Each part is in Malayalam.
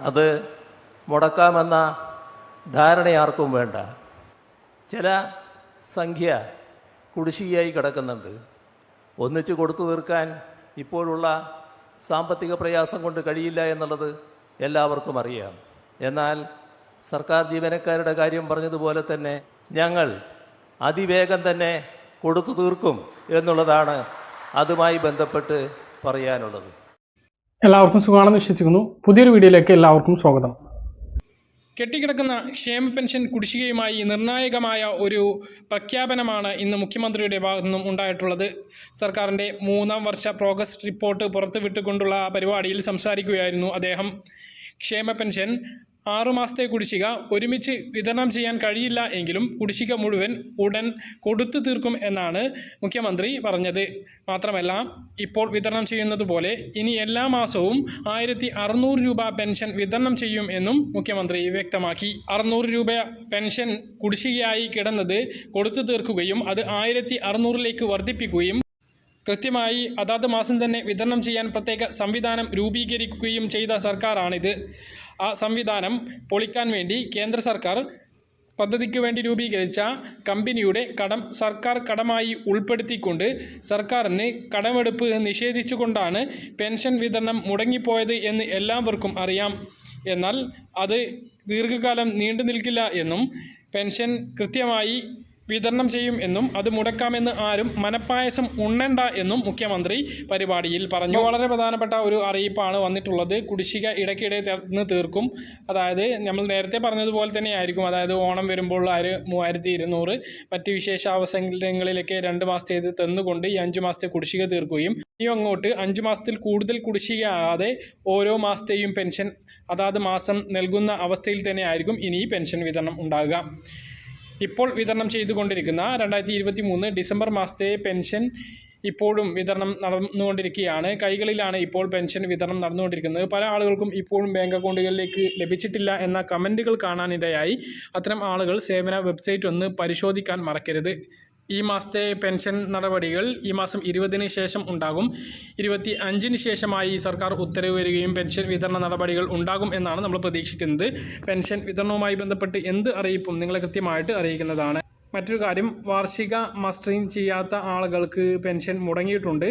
അത് മുടക്കാമെന്ന ധാരണ ആർക്കും വേണ്ട. ചില സംഖ്യ കുടിശ്ശികയായി കിടക്കുന്നുണ്ട്. ഒന്നിച്ച് കൊടുത്തു തീർക്കാൻ ഇപ്പോഴുള്ള സാമ്പത്തിക പ്രയാസം കൊണ്ട് കഴിയില്ല എന്നുള്ളത് എല്ലാവർക്കും അറിയാം. എന്നാൽ സർക്കാർ ജീവനക്കാരുടെ കാര്യം പറഞ്ഞതുപോലെ തന്നെ ഞങ്ങൾ അതിവേഗം തന്നെ കൊടുത്തു തീർക്കും എന്നുള്ളതാണ് അതുമായി ബന്ധപ്പെട്ട് പറയാനുള്ളത്. എല്ലാവർക്കും സുഖമാണെന്ന് വിശ്വസിക്കുന്നു. പുതിയൊരു വീഡിയോയിലേക്ക് എല്ലാവർക്കും സ്വാഗതം. കെട്ടിക്കിടക്കുന്ന ക്ഷേമ പെൻഷൻ കുടിശ്ശികയുമായി നിർണായകമായ ഒരു പ്രഖ്യാപനമാണ് ഇന്ന് മുഖ്യമന്ത്രിയുടെ ഭാഗത്തു നിന്നും ഉണ്ടായിട്ടുള്ളത്. സർക്കാരിന്റെ മൂന്നാം വർഷ പ്രോഗ്രസ് റിപ്പോർട്ട് പുറത്തുവിട്ടുകൊണ്ടുള്ള പരിപാടിയിൽ സംസാരിക്കുകയായിരുന്നു അദ്ദേഹം. ക്ഷേമ പെൻഷൻ ആറുമാസത്തെ കുടിശ്ശിക ഒരുമിച്ച് വിതരണം ചെയ്യാൻ കഴിയില്ല എങ്കിലും കുടിശ്ശിക മുഴുവൻ ഉടൻ കൊടുത്തു തീർക്കും എന്നാണ് മുഖ്യമന്ത്രി പറഞ്ഞത്. മാത്രമല്ല ഇപ്പോൾ വിതരണം ചെയ്യുന്നത് പോലെ ഇനി എല്ലാ മാസവും ആയിരത്തി അറുന്നൂറ് രൂപ പെൻഷൻ വിതരണം ചെയ്യും എന്നും മുഖ്യമന്ത്രി വ്യക്തമാക്കി. അറുന്നൂറ് രൂപ പെൻഷൻ കുടിശ്ശികയായി കിടന്നത് കൊടുത്തു തീർക്കുകയും അത് ആയിരത്തി അറുന്നൂറിലേക്ക് വർദ്ധിപ്പിക്കുകയും കൃത്യമായി അതാത് മാസം തന്നെ വിതരണം ചെയ്യാൻ പ്രത്യേക സംവിധാനം രൂപീകരിക്കുകയും ചെയ്ത സർക്കാരാണിത്. ആ സംവിധാനം പൊളിക്കാൻ വേണ്ടി കേന്ദ്ര സർക്കാർ പദ്ധതിക്ക് വേണ്ടി രൂപീകരിച്ച കമ്പനിയുടെ കടം സർക്കാർ കടമായി ഉൾപ്പെടുത്തിക്കൊണ്ട് സർക്കാരിന് കടമെടുപ്പ് നിഷേധിച്ചുകൊണ്ടാണ് പെൻഷൻ വിതരണം മുടങ്ങിപ്പോയത് എന്ന് എല്ലാവർക്കും അറിയാം. എന്നാൽ അത് ദീർഘകാലം നീണ്ടു നിൽക്കില്ല എന്നും പെൻഷൻ കൃത്യമായി വിതരണം ചെയ്യും എന്നും അത് മുടക്കാമെന്ന് ആരും മനപ്പായസം ഉണ്ണണ്ട എന്നും മുഖ്യമന്ത്രി പരിപാടിയിൽ പറഞ്ഞു. വളരെ പ്രധാനപ്പെട്ട ഒരു അറിയിപ്പാണ് വന്നിട്ടുള്ളത്. കുടിശ്ശിക ഇടയ്ക്കിടെ ചേർന്ന് തീർക്കും. അതായത് നമ്മൾ നേരത്തെ പറഞ്ഞതുപോലെ തന്നെ ആയിരിക്കും അതായത് ഓണം വരുമ്പോൾ ആര് മൂവായിരത്തി ഇരുന്നൂറ് മറ്റ് വിശേഷ അവസരങ്ങളിലൊക്കെ രണ്ട് മാസത്തേത് തന്നുകൊണ്ട് ഈ അഞ്ച് മാസത്തെ കുടിശ്ശിക തീർക്കുകയും ഇനി അങ്ങോട്ട് അഞ്ച് മാസത്തിൽ കൂടുതൽ കുടിശ്ശിക ആകാതെ ഓരോ മാസത്തെയും പെൻഷൻ അതാത് മാസം നൽകുന്ന അവസ്ഥയിൽ തന്നെ ആയിരിക്കും ഇനി പെൻഷൻ വിതരണം ഉണ്ടാകുക. ഇപ്പോൾ വിതരണം ചെയ്തുകൊണ്ടിരിക്കുന്ന രണ്ടായിരത്തി ഇരുപത്തി മൂന്ന് ഡിസംബർ മാസത്തെ പെൻഷൻ ഇപ്പോഴും വിതരണം നടന്നുകൊണ്ടിരിക്കുകയാണ്. കൈകളിലാണ് ഇപ്പോൾ പെൻഷൻ വിതരണം നടന്നുകൊണ്ടിരിക്കുന്നത്. പല ആളുകൾക്കും ഇപ്പോഴും ബാങ്ക് അക്കൗണ്ടുകളിലേക്ക് ലഭിച്ചിട്ടില്ല എന്ന കമന്റുകൾ കാണാനിടയായി. അത്തരം ആളുകൾ സേവന വെബ്സൈറ്റ് ഒന്ന് പരിശോധിക്കാൻ മറക്കരുത്. ഈ മാസത്തെ പെൻഷൻ നടപടികൾ ഈ മാസം ഇരുപതിന് ശേഷം ഉണ്ടാകും. ഇരുപത്തി അഞ്ചിന് ശേഷമായി സർക്കാർ ഉത്തരവ് വരികയും പെൻഷൻ വിതരണ നടപടികൾ ഉണ്ടാകും എന്നാണ് നമ്മൾ പ്രതീക്ഷിക്കുന്നത്. പെൻഷൻ വിതരണവുമായി ബന്ധപ്പെട്ട് എന്ത് അറിയിപ്പും നിങ്ങളെ കൃത്യമായിട്ട് അറിയിക്കുന്നതാണ്. മറ്റൊരു കാര്യം വാർഷിക മസ്റ്ററിങ് ചെയ്യാത്ത ആളുകൾക്ക് പെൻഷൻ മുടങ്ങിയിട്ടുണ്ട്.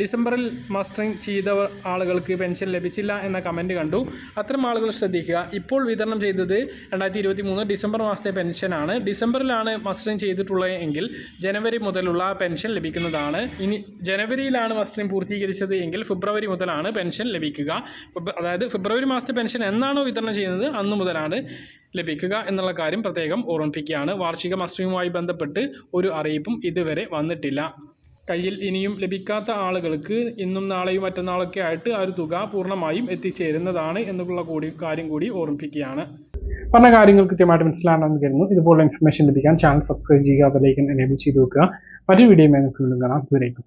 ഡിസംബറിൽ മസ്റ്ററിങ് ചെയ്ത ആളുകൾക്ക് പെൻഷൻ ലഭിച്ചില്ല എന്ന കമന്റ് കണ്ടു. അത്തരം ആളുകൾ ശ്രദ്ധിക്കുക. ഇപ്പോൾ വിതരണം ചെയ്തത് രണ്ടായിരത്തി ഇരുപത്തി മൂന്ന് ഡിസംബർ മാസത്തെ പെൻഷനാണ്. ഡിസംബറിലാണ് മസ്റ്ററിങ് ചെയ്തിട്ടുള്ളത് എങ്കിൽ ജനുവരി മുതലുള്ള പെൻഷൻ ലഭിക്കുന്നതാണ്. ഇനി ജനുവരിയിലാണ് മസ്റ്ററിങ് പൂർത്തീകരിച്ചത് എങ്കിൽ ഫെബ്രുവരി മുതലാണ് പെൻഷൻ ലഭിക്കുക. അതായത് ഫെബ്രുവരി മാസത്തെ പെൻഷൻ എന്നാണോ വിതരണം ചെയ്യുന്നത്? അന്നു മുതലാണ്. ലഭിക്കുക എന്നുള്ള കാര്യം പ്രത്യേകം ഓർമ്മിപ്പിക്കുകയാണ്. വാർഷിക മസ്റ്ററിങ്ങുമായി ബന്ധപ്പെട്ട് ഒരു അറിയിപ്പും ഇതുവരെ വന്നിട്ടില്ല. കയ്യിൽ ഇനിയും ലഭിക്കാത്ത ആളുകൾക്ക് ഇന്നും നാളെയും മറ്റന്നാളൊക്കെ ആയിട്ട് ആ ഒരു തുക പൂർണമായും എത്തിച്ചേരുന്നതാണ് എന്നുള്ള കൂടി കാര്യം കൂടി ഓർമ്മിപ്പിക്കുകയാണ്. പറഞ്ഞ കാര്യങ്ങൾ കൃത്യമായിട്ട് മനസ്സിലാണെന്ന് കരുതുന്നു. ഇതുപോലുള്ള ഇൻഫർമേഷൻ ലഭിക്കാൻ ചാനൽ സബ്സ്ക്രൈബ് ചെയ്യുക അതിലേക്ക് എനേബിൾ ചെയ്ത് വെക്കുക. മറ്റൊരു വീഡിയോ കാണാം. ദൂരേക്കും